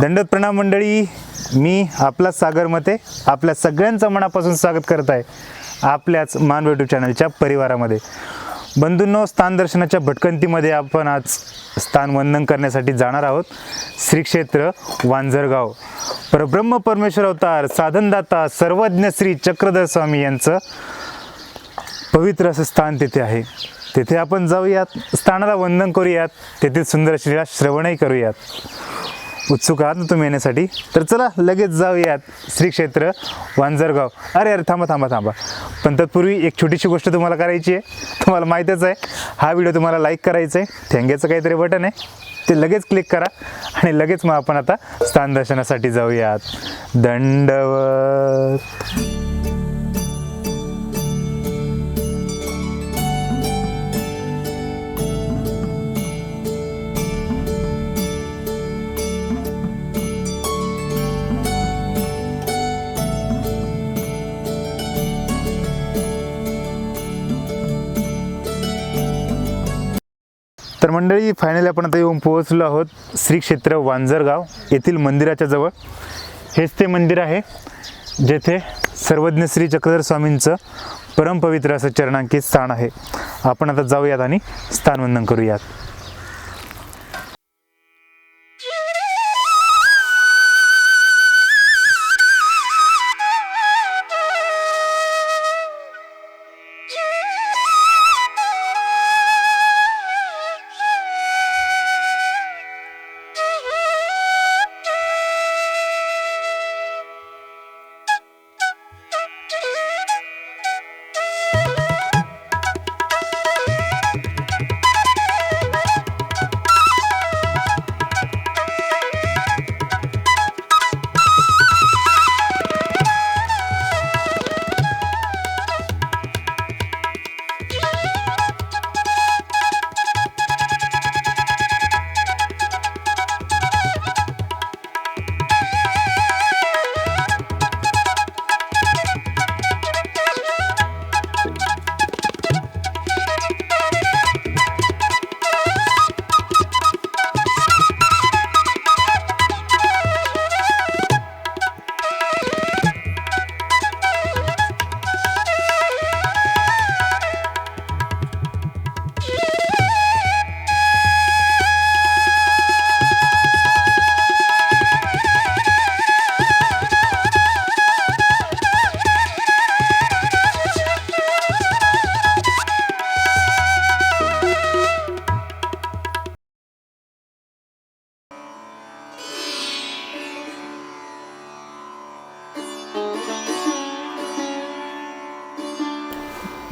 दंडत प्रणाम मंडळी मी आपला सागर मते आपल्या सगळ्यांचं मनापासून स्वागत करत आहे आपल्याच मान यूट्यूब चॅनलच्या परिवारामध्ये. बंधूंनो स्थान दर्शनाच्या भटकंतीमध्ये आपण आज स्थान वंदन करण्यासाठी जाणार आहोत. श्री क्षेत्र वांजरगाव परब्रह्म परमेश्वर अवतार साधनदाता सर्वज्ञ श्री चक्रधर स्वामी यांचं पवित्र असं स्थान तेथे आहे. तेथे आपण जाऊयात स्थानाला वंदन करूयात तेथे सुंदर श्रीला श्रवणही करूयात. उत्सुक आहात ना तुम्ही येण्यासाठी? तर चला लगेच जाऊयात श्री क्षेत्र वांजरगाव. अरे अरे थांबा थांबा थांबा. पण तत्पूर्वी एक छोटीशी गोष्ट तुम्हाला करायची आहे. तुम्हाला माहीतच आहे हा व्हिडिओ तुम्हाला लाईक करायचा आहे ठेंग्याचं काहीतरी बटन आहे ते लगेच क्लिक करा आणि लगेच मग आपण आता स्थान दर्शनासाठी जाऊयात. दंडवत. मंडळी फायनली आपण आता येऊन पोहोचलो आहोत श्री क्षेत्र वांजरगाव येथील मंदिराच्या जवळ. हेच ते मंदिर आहे जेथे सर्वज्ञ श्री चक्रधर स्वामींचं परमपवित्र असं चरणांकित स्थान आहे. आपण आता जाऊयात आणि स्थानवंदन करूयात.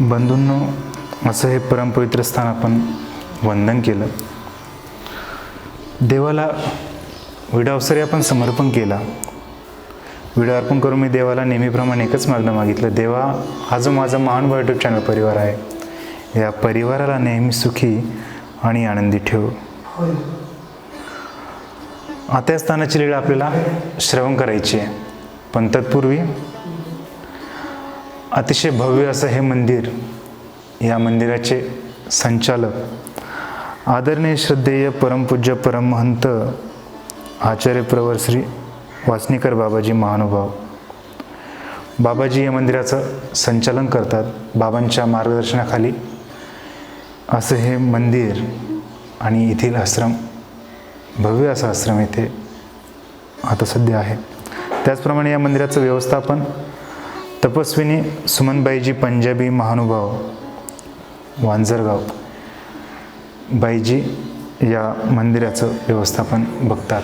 बंधूंनो असं हे परमपवित्र स्थान आपण वंदन केलं. देवाला विडावसरी आपण समर्पण केला. व्हिडिओ अर्पण करून मी देवाला नेहमीप्रमाणे एकच मागणं मागितलं. देवा हा जो माझा महान यूट्यूब चॅनल परिवार आहे या परिवाराला नेहमी सुखी आणि आनंदी ठेव. आता या स्थानाची लीळा आपल्याला श्रवण करायची आहे. पण तत्पूर्वी अतिशय भव्य असं हे मंदिर या मंदिराचे संचालक आदरणीय श्रद्धेय परमपूज्य परमहंत आचार्य प्रवर श्री वासनीकर बाबाजी महानुभाव. बाबाजी या मंदिराचं संचालन करतात बाबांच्या मार्गदर्शनाखाली. असं हे मंदिर आणि येथील आश्रम भव्य असा आश्रम येथे आता सध्या आहे. त्याचप्रमाणे या मंदिराचं व्यवस्थापन तपस्विनी सुमनबाईजी पंजाबी महानुभाव वांजरगाव. बाईजी या मंदिराचं व्यवस्थापन बघतात.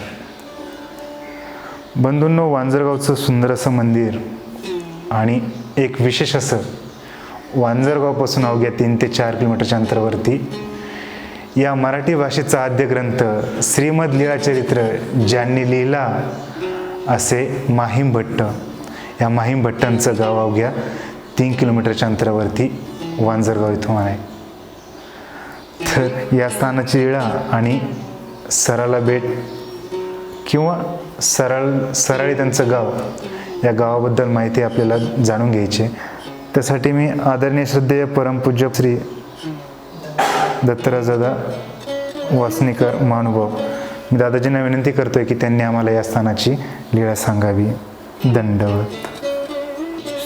बंधूंनो वांजरगावचं सुंदर असं मंदिर आणि एक विशेष असं वांजरगावपासून अवघ्या तीन ते चार किलोमीटरच्या अंतरावरती या मराठी भाषेचा आद्य ग्रंथ श्रीमद लीळाचरित्र ज्यांनी लिहिला असे माहीम भट्ट या माहीम भट्टांचं गाव अवघ्या तीन किलोमीटरच्या अंतरावरती वांजरगाव इथून आहे. तर या स्थानाची लीळा आणि सराला बेट किंवा सरळ सरळी त्यांचं गाव या गावाबद्दल माहिती आपल्याला जाणून घ्यायची आहे. त्यासाठी मी आदरणीय श्रद्धेय परमपूज्य श्री दत्तराजदा वासनीकर महानुभाव मी दादाजींना विनंती करतोय की त्यांनी आम्हाला या स्थानाची लीळा सांगावी. दंडवत.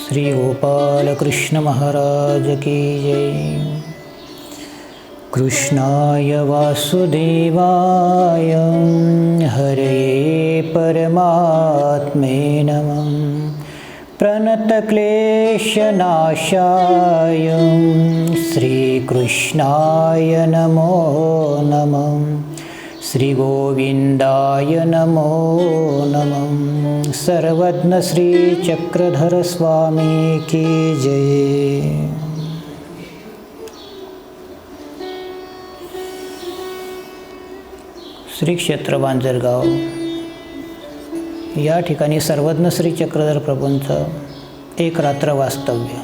श्री गोपाल कृष्ण महाराज की जय। कृष्णाय वासुदेवाय हरे परमात्मे नमः। प्रणतक्लेशनाशाय श्रीकृष्णाय नमो नमः श्रीगोविन्दाय नमो नमः। सर्वज्ञ स्वामी की जय। श्री क्षेत्र बांजरगाव या ठिकाणी सर्वज्ञ श्री चक्रधर प्रभूंचं एक रात्र वास्तव्य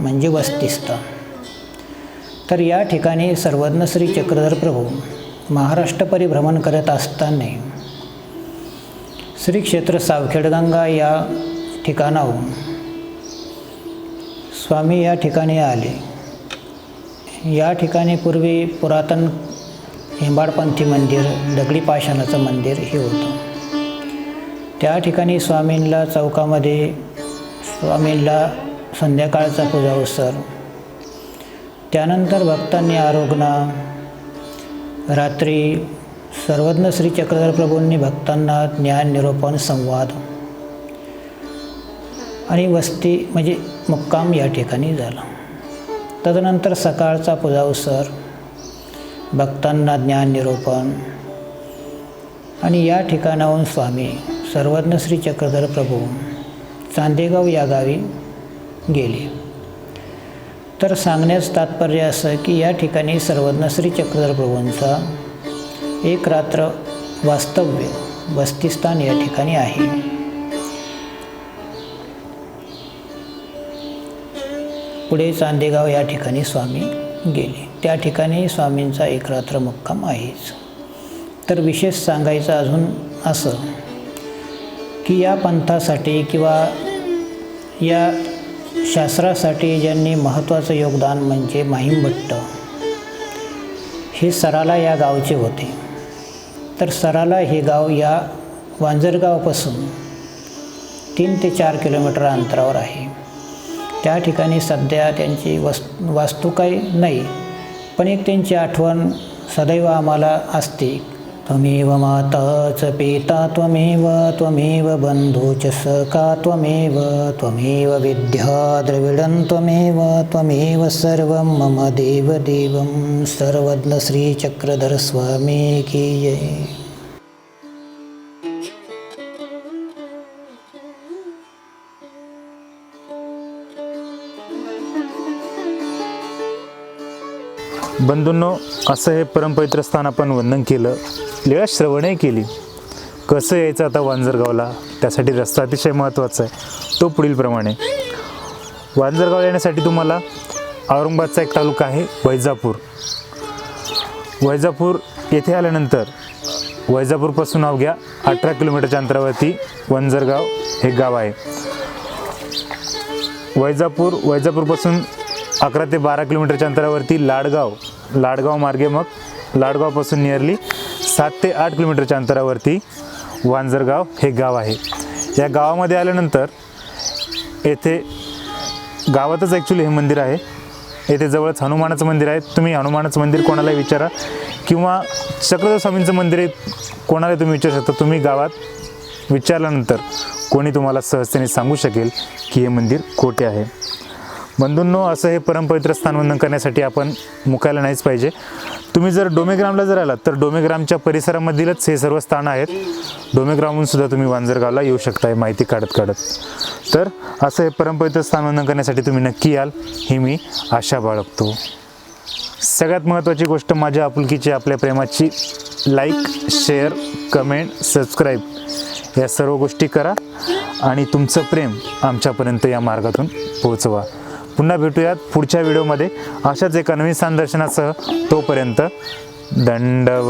म्हणजे वस्तिस्थान. तर या ठिकाणी सर्वज्ञ श्री चक्रधर प्रभू महाराष्ट्र परिभ्रमण करत असताना श्री क्षेत्र सावखेडगंगा या ठिकाणाहून स्वामी या ठिकाणी आले. या ठिकाणी पूर्वी पुरातन हेंबाडपंथी मंदिर दगडी पाषाणाचं मंदिर हे होतं. त्या ठिकाणी स्वामींना चौकामध्ये स्वामींला संध्याकाळचा पूजा उत्सर त्यानंतर भक्तांनी आरोग्ना रात्री सर्वज्ञ श्री चक्रधर प्रभूंनी भक्तांना ज्ञान निरूपण संवाद. आणि वस्ती म्हणजे मुक्काम या ठिकाणी झाला. तदनंतर सकाळचा पूजा उत्सर भक्तांना ज्ञान निरूपण आणि या ठिकाणाहून स्वामी सर्वज्ञ श्री चक्रधर प्रभू चांदेगाव या गावी गेले. तर सांगण्यास तात्पर्य असं की या ठिकाणी सर्वज्ञ श्री चक्रधर प्रभूंचा एक रात्र वास्तव्य वस्तीस्थान या ठिकाणी आहे. पुढे चांदेगाव या ठिकाणी स्वामी गेले. त्या ठिकाणी स्वामींचा एक रात्र मुक्काम आहेच. तर विशेष सांगायचं अजून असं की या पंथासाठी किंवा या शास्त्रासाठी ज्यांनी महत्त्वाचं योगदान म्हणजे माहीम भट्ट हे सराला या गावचे होते. तर सराला हे गाव या वांजरगावपासून तीन ते चार किलोमीटर अंतरावर आहे. त्या ठिकाणी सध्या त्यांची वस् वास्तू काही नाही पण एक त्यांची आठवण सदैव आम्हाला असते. त्वमेव माता च पिता त्वमेव त्वमेव बन्धु च सखा त्वमेव त्वमेव विद्या द्रविडं त्वमेव त्वमेव सर्वं मम देवदेवं सर्वज्ञ श्रीचक्रधरस्वामी की जय बंधूंनो असं हे परमपवित्र स्थान आपण वंदन केलं लिळा श्रवणही केली. कसं यायचं आता वांजरगावला? त्यासाठी रस्ता अतिशय महत्त्वाचा आहे. तो पुढीलप्रमाणे वांजरगाव येण्यासाठी तुम्हाला औरंगाबादचा एक तालुका आहे वैजापूर. वैजापूर येथे आल्यानंतर वैजापूरपासून अवघ्या अठरा किलोमीटरच्या अंतरावरती वंजरगाव हे गाव आहे. वैजापूर वैजापूरपासून अकरा ते बारा किलोमीटरच्या अंतरावरती लाडगाव लाडगाव मार्गे मग. लाडगावपासून नियरली सात ते आठ किलोमीटरच्या अंतरावरती वांजरगाव हे गाव आहे. या गावामध्ये आल्यानंतर येथे गावातच ॲक्च्युली हे मंदिर आहे. येथे जवळच हनुमानाचं मंदिर आहे. तुम्ही हनुमानाचं मंदिर कोणाला विचारा किंवा चक्रधर स्वामींचं मंदिर आहे कोणाला तुम्ही विचारू शकता. तुम्ही गावात विचारल्यानंतर कोणी तुम्हाला सहजतेने सांगू शकेल की हे मंदिर कोठे आहे. बंधूंनो असं हे परमपवित्र स्थान वंदन करण्यासाठी आपण मुकायला नाहीच पाहिजे. तुम्ही जर डोमेग्रामला जर आलात तर डोमेग्रामच्या परिसरामधीलच हे सर्व स्थान आहेत. डोमेग्रामहून सुद्धा तुम्ही वांजरगावला येऊ शकताय माहिती काढत काढत. तर असं हे परमपवित्र स्थान वंदन करण्यासाठी तुम्ही नक्की याल ही मी आशा बाळगतो. सगळ्यात महत्त्वाची गोष्ट माझ्या आपुलकीची आपल्या प्रेमाची लाईक शेअर कमेंट सबस्क्राईब या सर्व गोष्टी करा आणि तुमचं प्रेम आमच्यापर्यंत या मार्गातून पोहोचवा. पुन्हा भेटूयात पुढच्या व्हिडिओमध्ये. अशाच एका नवीन स्थान तोपर्यंत दंडव